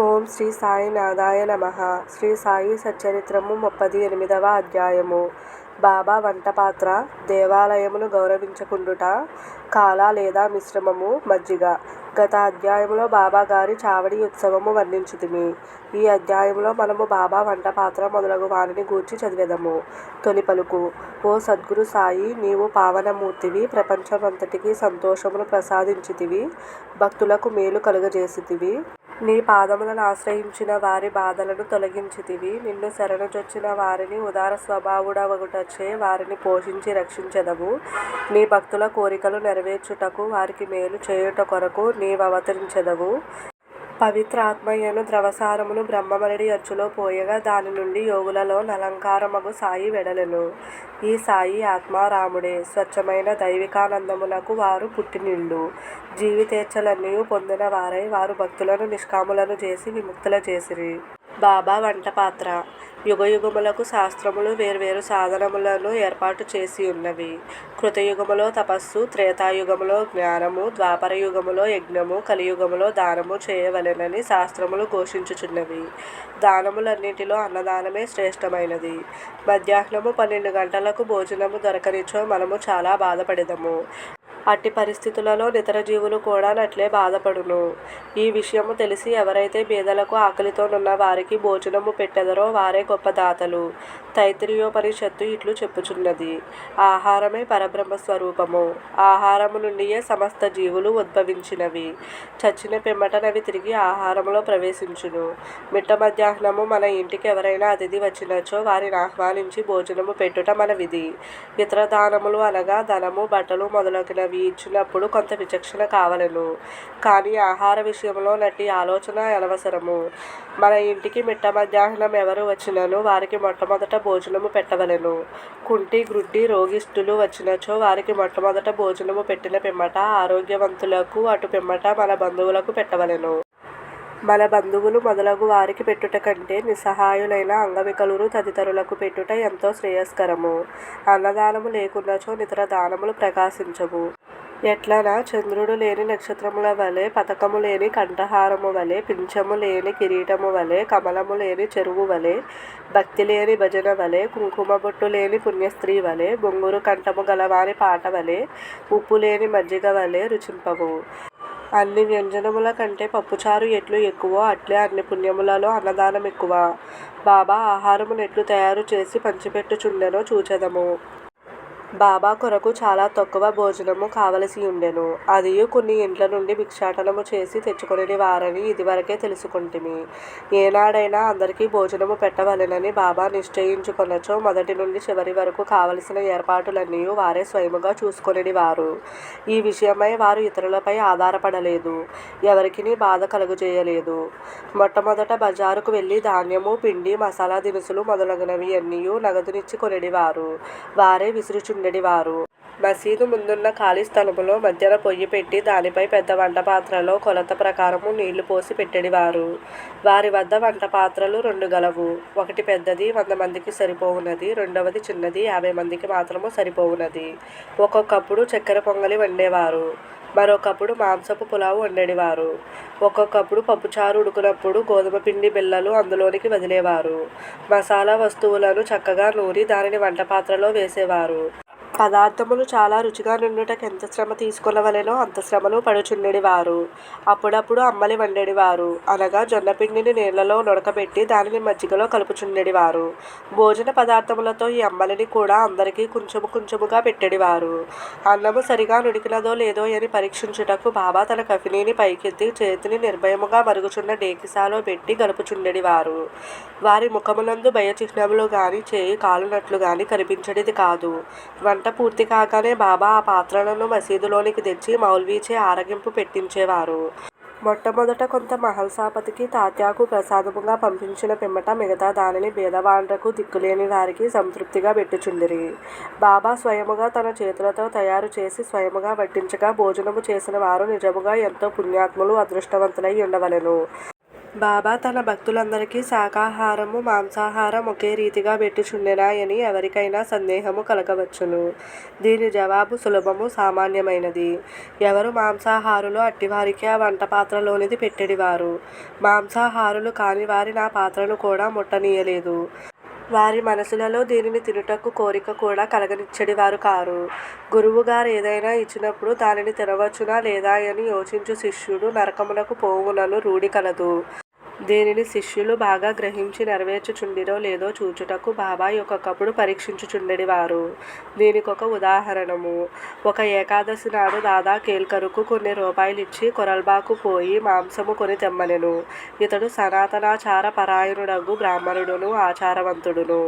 ఓం శ్రీ సాయినాథాయ నమ. శ్రీ సాయి సచ్చరిత్రము ముప్పది ఎనిమిదవ అధ్యాయము. బాబా వంటపాత్ర దేవాలయమును గౌరవించకుండుట కాల లేదా మిశ్రమము మజ్జిగ. గత అధ్యాయములో బాబా గారి చావడి ఉత్సవము వర్ణించితిమి. ఈ అధ్యాయంలో మనము బాబా వంటపాత్ర మొదలగు వారిని గూర్చి చదివేదము. తొలి పలుకు ఓ సద్గురు సాయి నీవు పావనమూర్తివి ప్రపంచమంతటికి సంతోషమును ప్రసాదించితివి భక్తులకు మేలు కలుగజేసితివి. నీ పాదములను ఆశ్రయించిన వారి బాధలను తొలగించితివి. నిన్ను శరణుజొచ్చిన వారిని ఉదార స్వభావుడవగుటచే వారిని పోషించి రక్షించదవు. నీ భక్తుల కోరికలు నెరవేర్చుటకు వారికి మేలు చేయుట కొరకు నీవవతరించెదవు పవిత్ర ఆత్మయ్యను ద్రవసారమును బ్రహ్మమరడి అచ్చులో పోయగా దాని నుండి యోగులలో నలంకారమగు సాయి వెడలెను. ఈ సాయి ఆత్మారాముడే. స్వచ్ఛమైన దైవికానందమునకు వారు పుట్టినిళ్ళు జీవితేచ్ఛలన్నీ పొందిన వారై వారు భక్తులను నిష్కాములను చేసి విముక్తుల చేసిరి. బాబా వంటపాత్ర యుగయుగములకు శాస్త్రములు వేర్వేరు సాధనములను ఏర్పాటు చేసి ఉన్నవి. కృతయుగములో తపస్సు త్రేతాయుగములో జ్ఞానము ద్వాపర యుగములో యజ్ఞము కలియుగములో దానము చేయవలెనని శాస్త్రములు ఘోషించుచున్నవి. దానములన్నింటిలో అన్నదానమే శ్రేష్టమైనది. మధ్యాహ్నము పన్నెండు గంటలకు భోజనము దొరకనిచో మనము చాలా బాధపడెదము. అట్టి పరిస్థితులలో నితర జీవులు కూడా నట్లే బాధపడును. ఈ విషయము తెలిసి ఎవరైతే బీదలకు ఆకలితోనున్న వారికి భోజనము పెట్టెదరో వారే గొప్ప దాతలు. తైత్రియోపనిషత్తు ఇట్లు చెప్పుచున్నది. ఆహారమే పరబ్రహ్మ స్వరూపము. ఆహారము నుండియే సమస్త జీవులు ఉద్భవించినవి. చచ్చిన పిమ్మటనవి తిరిగి ఆహారములో ప్రవేశించును. మిట్ట మధ్యాహ్నము మన ఇంటికి ఎవరైనా అతిథి వచ్చినచో వారిని ఆహ్వానించి భోజనము పెట్టుట మన విధి ఇతర దానములు అనగా ధనము బట్టలు మొదలగునవి. ఇచ్చినప్పుడు కొంత విచక్షణ కావలెను. కానీ ఆహార విషయంలో నటి ఆలోచన అనవసరము. మన ఇంటికి మిట్ట మధ్యాహ్నం ఎవరు వచ్చినను వారికి మొట్టమొదట భోజనము పెట్టవలెను. కుంటి గ్రుడ్డి రోగిష్ఠులు వచ్చినచో వారికి మొట్టమొదట భోజనము పెట్టిన పిమ్మట ఆరోగ్యవంతులకు అటు పిమ్మట మన బంధువులకు పెట్టవలెను. మన బంధువులు మొదలగు వారికి పెట్టుట కంటే నిస్సహాయులైన అంగవికలురు తదితరులకు పెట్టుట ఎంతో శ్రేయస్కరము. అన్నదానము లేకున్నచో నితర దానములు ప్రకాశించవు. ఎట్లనా చంద్రుడు లేని నక్షత్రముల వలె పతకము లేని కంఠహారము వలె పింఛము లేని కిరీటము వలె కమలము లేని చెరువు వలె భక్తి లేని భజన వలె కుంకుమ బొట్టు లేని పుణ్యస్త్రీ వలె బొంగురు కంఠము గలవారి పాట వలె ఉప్పు లేని మజ్జిగ వలె రుచింపవు. అన్ని వ్యంజనముల కంటే పప్పుచారు ఎట్లు ఎక్కువో అట్లే అన్ని పుణ్యములలో అన్నదానం ఎక్కువ. బాబా ఆహారమును ఎట్లు తయారు చేసి పంచిపెట్టుచుండెనో చూచెదము. బాబా కొరకు చాలా తక్కువ భోజనము కావలసి ఉండెను. అదియు కొన్ని ఇండ్ల నుండి భిక్షాటనము చేసి తెచ్చుకొని వారని ఇదివరకే తెలుసుకుంటిమి. ఏనాడైనా అందరికీ భోజనము పెట్టవలెనని బాబా నిశ్చయించుకొనచో మొదటి నుండి చివరి వరకు కావలసిన ఏర్పాటులన్నీ వారే స్వయముగా చూసుకొని వారు. ఈ విషయమై వారు ఇతరులపై ఆధారపడలేదు. ఎవరికిని బాధ కలుగజేయలేదు. మొట్టమొదట బజారుకు వెళ్ళి ధాన్యము పిండి మసాలా దినుసులు మొదలగునవి అన్నీ నగదునిచ్చి కొనిడివారు వారే. విసురుచు వారు. మసీదు ముందున్న ఖాళీ స్థలములో మధ్యన పొయ్యి పెట్టి దానిపై పెద్ద వంట పాత్రలో కొలత ప్రకారము నీళ్ళు పోసి పెట్టెడివారు వారి. వద్ద వంట పాత్రలు రెండు గలవు. ఒకటి పెద్దది వంద మందికి సరిపోవునది. రెండవది చిన్నది యాభై మందికి మాత్రము సరిపోవునది. ఒక్కొక్కప్పుడు చక్కెర పొంగలి వండేవారు. మరొకప్పుడు మాంసపు పులావు వండేవారు ఒక్కొక్కప్పుడు పప్పుచారు ఉడుకునప్పుడు గోధుమ పిండి బిళ్ళలు అందులోనికి వదిలేవారు. మసాలా వస్తువులను చక్కగా నూరి దానిని వంట పాత్రలో వేసేవారు. పదార్థములు చాలా రుచిగా నుండుటకు ఎంత శ్రమ తీసుకొనవలెనో అంత శ్రమను పడుచుండెడివారు. అప్పుడప్పుడు అమ్మలి వండెడివారు. అనగా జొన్నపిండిని నీళ్ళలో నుడకబెట్టి దానిని మజ్జిగలో కలుపుచుండెడివారు. భోజన పదార్థములతో ఈ అమ్మలిని కూడా అందరికీ కొంచెము కొంచెముగా పెట్టెడివారు. అన్నము సరిగా నుడికినదో లేదో అని పరీక్షించుటకు బాబా తన కఫినీని పైకెత్తి చేతిని నిర్భయముగా మరుగుచున్న డేకిసాలో పెట్టి గలుపుచుండెడివారు వారి ముఖమునందు భయచిహ్నములు గాని చేయి కాలునట్లు గాని కనిపించడిది కాదు. వంట పూర్తి కాగానే బాబా ఆ పాత్రలను మసీదులోనికి తెచ్చి మౌల్వీచే ఆరగింపు పెట్టించేవారు. మొట్టమొదట కొంత మహల్సాపతికి తాత్యాకు ప్రసాదముగా పంపించిన పిమ్మట మిగతా దానిని భేదవాండ్రకు దిక్కులేని వారికి సంతృప్తిగా పెట్టుచుండిరి. బాబా స్వయముగా తన చేతులతో తయారు చేసి స్వయముగా వడ్డించగా భోజనము చేసిన వారు నిజముగా ఎంతో పుణ్యాత్ములు అదృష్టవంతులై ఉండవలెను. బాబా తన భక్తులందరికీ శాకాహారము మాంసాహారం ఒకే రీతిగా పెట్టుచుండెనాయని ఎవరికైనా సందేహము కలగవచ్చును. దీని జవాబు సులభము సామాన్యమైనది. ఎవరు మాంసాహారులు అట్టివారికి ఆ వంట పాత్రలోనిది పెట్టెడివారు. మాంసాహారులు కాని వారి నా పాత్రను కూడా ముట్టనీయలేదు. వారి మనసులలో దీనిని తినుటకు కోరిక కూడా కలగనిచ్చడివారు కారు. గురువుగారు ఏదైనా ఇచ్చినప్పుడు దానిని తినవచ్చునా లేదా అని యోచించు శిష్యుడు నరకమునకు పోవునను రూఢి కలదు. దీనిని శిష్యులు బాగా గ్రహించి నెరవేర్చుచుండిరో లేదో చూచుటకు బాబాయ్ ఒక్కొక్కప్పుడు పరీక్షించుచుండెడివారు దీనికొక ఉదాహరణము. ఒక ఏకాదశి నాడు దాదా కేల్కరుకు కొన్ని రూపాయలు ఇచ్చి కొరల్బాకు పోయి మాంసము కొని తెమ్మనెను. ఇతడు సనాతనాచార పరాయణుడగు బ్రాహ్మణుడును ఆచారవంతుడును.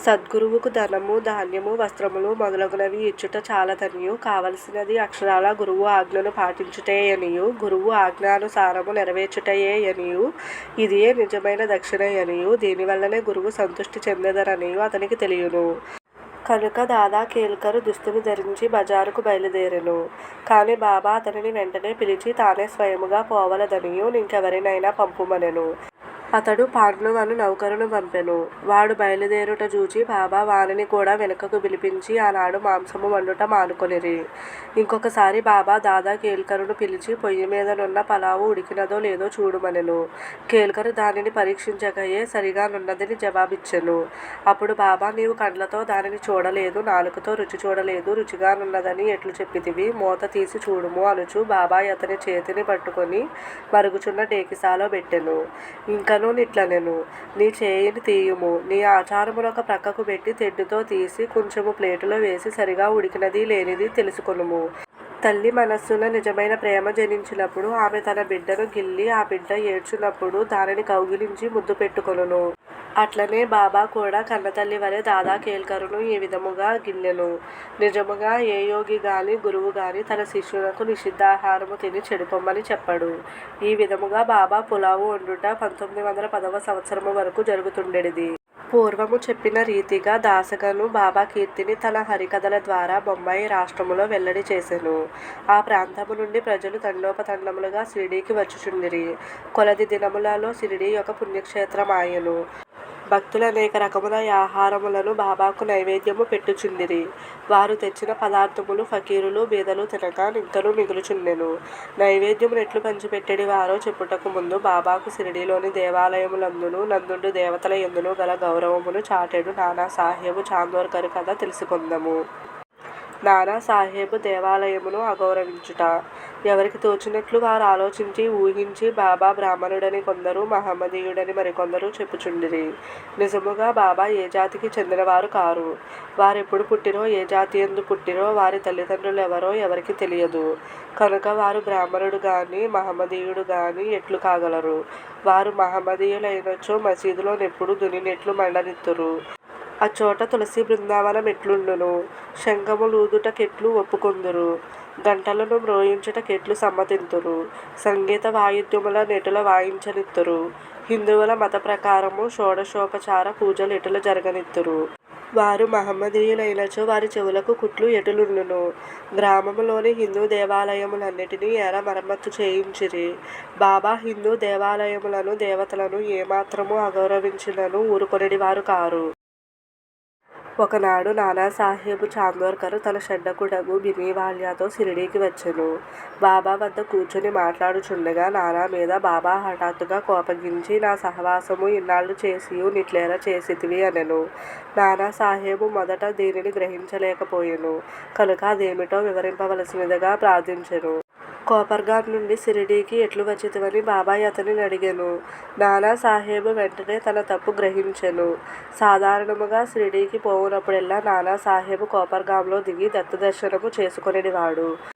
సద్గురువుకు ధనము ధాన్యము వస్త్రములు మొదలగునవి ఇచ్చుట చాలదనియు. కావలసినది అక్షరాల గురువు ఆజ్ఞను పాటించుటేయనియు గురువు ఆజ్ఞానుసారము నెరవేర్చుటయేయనియు. ఇదియే నిజమైన దక్షిణయనియు. దీనివల్లనే గురువు సంతృష్టి చెందదరనియు అతనికి తెలియను. కనుక దాదా కేల్కరు దుస్తులు ధరించి బజారుకు బయలుదేరెను. కానీ బాబా అతనిని వెంటనే పిలిచి తానే స్వయముగా పోవలదనియు. ఇంకెవరినైనా పంపుమనెను. అతడు పాండువను నౌకరును పంపెను. వాడు బయలుదేరుట చూచి బాబా వానిని కూడా వెనుకకు పిలిపించి ఆనాడు మాంసము వండుట మానుకొనిరి. ఇంకొకసారి బాబా దాదా కేల్కరును పిలిచి పొయ్యి మీదనున్న పలావు ఉడికినదో లేదో చూడుమనెను. కేల్కరు దానిని పరీక్షించకయే సరిగానున్నదని జవాబిచ్చెను. అప్పుడు బాబా నీవు కండ్లతో దానిని చూడలేదు నాలుకతో రుచి చూడలేదు రుచిగానున్నదని ఎట్లు చెప్పితివి? మూత తీసి చూడుము అనుచు. బాబాయ్ అతని చేతిని పట్టుకొని మరుగుచున్న డేకిసాలో పెట్టెను. ఇంకా ఇట్లా నిట్లనెను నీ చేయిని తీయుము. నీ ఆచారమునొక ప్రక్కకు పెట్టి తెడ్డుతో తీసి కొంచెము ప్లేటులో వేసి సరిగా ఉడికినది లేనిది తెలుసుకొనుము. తల్లి మనస్సున నిజమైన ప్రేమ జనించినప్పుడు ఆమె తన బిడ్డను గిల్లి ఆ బిడ్డ ఏడ్చినప్పుడు దానిని కౌగిలించి ముద్దు పెట్టుకొనును. అట్లనే బాబా కూడా కన్నతల్లి వలె దాదా కేల్కరును ఈ విధముగా గిల్లెను నిజముగా ఏ యోగి గాని గురువు గాని తన శిష్యులకు నిషిద్ధాహారము తిని చెడిపోమ్మని చెప్పడు. ఈ విధముగా బాబా పులావు వండుట పంతొమ్మిది వందల పదవ సంవత్సరము వరకు జరుగుతుండేది పూర్వము చెప్పిన రీతిగా దాసగను బాబా కీర్తిని తన హరికథల ద్వారా బొంబాయి రాష్ట్రములో వెల్లడి చేసెను. ఆ ప్రాంతము నుండి ప్రజలు తండోపతండములుగా షిరిడీకి వచ్చుచుండిరి. కొలది దినములలో షిరిడీ యొక్క పుణ్యక్షేత్రం ఆయను భక్తులు అనేక రకముల ఆహారములను బాబాకు నైవేద్యము పెట్టుచుండిరి. వారు తెచ్చిన పదార్థములు ఫకీరులు బీదలు తినక నింతలు మిగులుచుండెను. నైవేద్యము ఎట్లు పంచిపెట్టెడి వారో చెప్పుటకు ముందు బాబాకు షిరిడీలోని దేవాలయములందును నందుండు దేవతల ఎందును గల గౌరవమును చాటెడు నానా సాహెబు చాందోర్కరు కథ తెలుసుకుందాము. నానా సాహేబు దేవాలయమును అగౌరవించుట. ఎవరికి తోచినట్లు వారు ఆలోచించి ఊహించి బాబా బ్రాహ్మణుడని కొందరు మహమ్మదీయుడని మరికొందరు చెప్పుచుండిరి. నిజముగా బాబా ఏ జాతికి చెందినవారు కారు. వారెప్పుడు పుట్టినో ఏ జాతి ఎందు పుట్టినో వారి తల్లిదండ్రులు ఎవరో ఎవరికి తెలియదు. కనుక వారు బ్రాహ్మణుడు కానీ మహమ్మదీయుడు కానీ ఎట్లు కాగలరు? వారు మహమ్మదీయులైనచో మసీదులో నెప్పుడు దునినెట్లు మండనిత్తురు. అచోట తులసి బృందావనం ఎట్లుండును? శంఖములూదుటకెట్లు ఒప్పుకొందురు. గంటలను మ్రోయించుటకెట్లు సమ్మతింతురు. సంగీత వాయిద్యముల నెటుల వాయించనిత్తురు. హిందువుల మత ప్రకారము షోడశోపచార పూజలు ఎటుల జరగనిత్తురు? వారు మహమ్మదీయులైనచో వారి చెవులకు కుట్లు ఎటులుండును? గ్రామములోని హిందూ దేవాలయములన్నిటినీ ఎర మరమ్మత్తు చేయించిరి. బాబా హిందూ దేవాలయములను దేవతలను ఏమాత్రము అగౌరవించినను ఊరుకొనిడి వారు కారు. ఒకనాడు నానాసాహెబు చాందోర్కర్ తన షడ్డకుడగు బినీవాల్యాతో షిరిడీకి వచ్చెను. బాబా వద్ద కూర్చుని మాట్లాడుచుండగా నానా మీద బాబా హఠాత్తుగా కోపగించి నా సహవాసము ఇన్నాళ్ళు చేసియు నిట్లేర చేసితివి అనెను. నానా సాహెబు మొదట దీనిని గ్రహించలేకపోయెను. కనుక అదేమిటో వివరింపవలసినదిగా ప్రార్థించెను. కోపర్గాం నుండి షిరిడీకి ఎట్లు వచ్చితివని బాబాయ్ అతనిని అడిగెను. నానాసాహెబు వెంటనే తన తప్పు గ్రహించెను. సాధారణముగా షిరిడీకి పోవునప్పుడెల్లా నానాసాహెబు కోపర్గాంలో దిగి దత్తదర్శనము చేసుకొనివాడు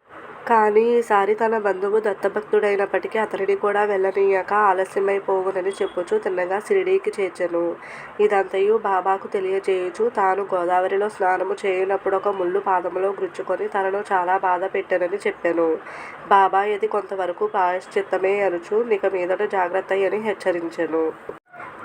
కానీ ఈసారి తన బంధువు దత్తభక్తుడైనప్పటికీ అతనిని కూడా వెళ్ళనీయక ఆలస్యమైపోవునని చెప్పుచు తిన్నగా షిరిడీకి చేర్చెను. ఇదంతయు బాబాకు తెలియజేయుచు తాను గోదావరిలో స్నానము చేయనప్పుడు ఒక ముళ్ళు పాదములో గుచ్చుకొని తనను చాలా బాధ పెట్టానని చెప్పాను. బాబా ఇది కొంతవరకు ప్రాయశ్చిత్తమే అనుచు నిక మీదట జాగ్రత్త అని హెచ్చరించెను.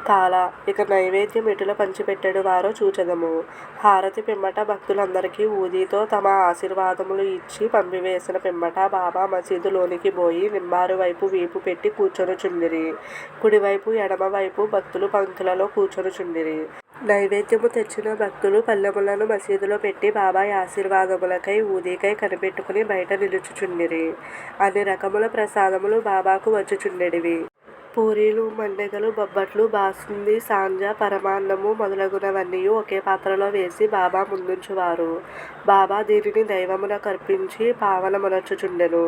కాల ఇక నైవేద్యం ఎటుల పంచిపెట్టెడు వారో చూచెదము. హారతి పిమ్మట భక్తులందరికీ ఊదితో తమ ఆశీర్వాదములు ఇచ్చి పంపివేసిన పిమ్మట బాబా మసీదులోనికి పోయి నిమ్మారు వైపు వీపు పెట్టి కూర్చొనుచుండిరి కుడివైపు ఎడమవైపు భక్తులు పంక్తులలో కూర్చొనుచుండిరి నైవేద్యము తెచ్చిన భక్తులు పల్లెములను మసీదులో పెట్టి బాబాయ్ ఆశీర్వాదములకై ఊదికై కనిపెట్టుకుని బయట నిలుచుచుండిరి. అన్ని రకముల ప్రసాదములు బాబాకు వచ్చుచుండెడివి. పూరీలు మండగలు బొబ్బట్లు బాసుంది సాంజ పరమాన్నము మొదలగునవన్నీ ఒకే పాత్రలో వేసి బాబా ముందుంచువారు. బాబా దీనిని దైవమున కర్పించి పావన పావనమునర్చుచుండెను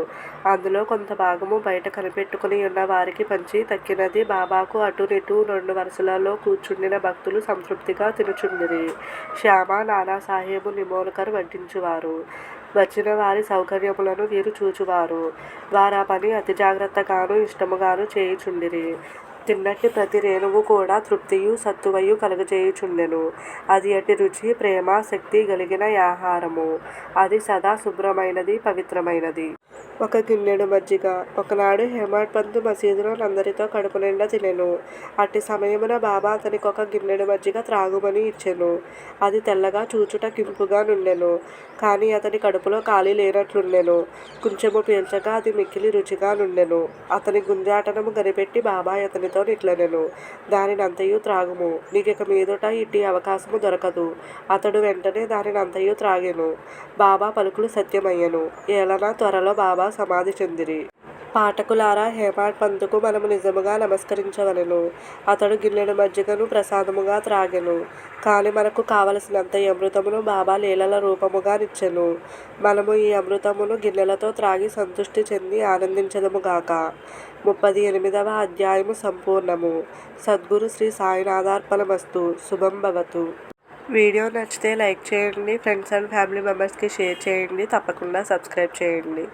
అందులో కొంత భాగము బయట కనిపెట్టుకుని ఉన్న వారికి పంచి తక్కినది బాబాకు అటునిటు రెండు వరుసలలో కూర్చుండిన భక్తులు సంతృప్తిగా తినుచుండిరి. శ్యామ నానాసాహెబు నిమోల్కర్ వడ్డించువారు వచ్చిన వారి సౌకర్యములను వీరు చూచువారు. వారా పని అతి జాగ్రత్తగాను ఇష్టముగాను చేయుచుండిరి. తిన్నట్టు ప్రతి రేణువు కూడా తృప్తియు సత్తువయు కలుగజేయుచుండెను. అది అటి రుచి ప్రేమ శక్తి కలిగిన ఆహారము. అది సదా శుభ్రమైనది పవిత్రమైనది. ఒక గిన్నెడు మజ్జిగ. ఒకనాడు హేమాడ్ పంతు మసీదులో అందరితో కడుపు నిండా తినెను. అట్టి సమయమున బాబా అతనికి ఒక గిన్నెడు మజ్జిగ త్రాగుమని ఇచ్చెను. అది తెల్లగా చూచుట కింపుగా నుండెను. కానీ అతని కడుపులో ఖాళీ లేనట్లుండెను. కొంచెము పీల్చక అది మిక్కిలి రుచిగా నుండెను. అతని గుంజాటనము కనిపెట్టి బాబాయ్ అతనితో నిట్లనెను. దానిని అంతయు త్రాగుము. నీకిక మీదట ఇట్టి అవకాశము దొరకదు. అతడు వెంటనే దానిని అంతయు త్రాగెను. బాబా పలుకులు సత్యమయ్యెను. ఏలన త్వరలో బాబా సమాధి చెందిరి. పాఠకులారా హేమాడ్ పంతుకు మనము నిజముగా నమస్కరించవలెను. అతడు గిన్నెడు మజ్జిగను ప్రసాదముగా త్రాగెను. కానీ మనకు కావలసినంత ఈ అమృతమును బాబా లీలల రూపముగా నిచ్చెను. మనము ఈ అమృతమును గిన్నెలతో త్రాగి సంతృష్టి చెంది ఆనందించదముగాక ముప్పది ఎనిమిదవ అధ్యాయము సంపూర్ణము. సద్గురు శ్రీ సాయినాథార్పణమస్తు. శుభం భవతు. వీడియో నచ్చితే లైక్ చేయండి. ఫ్రెండ్స్ అండ్ ఫ్యామిలీ మెంబర్స్కి షేర్ చేయండి. తప్పకుండా సబ్స్క్రైబ్ చేయండి.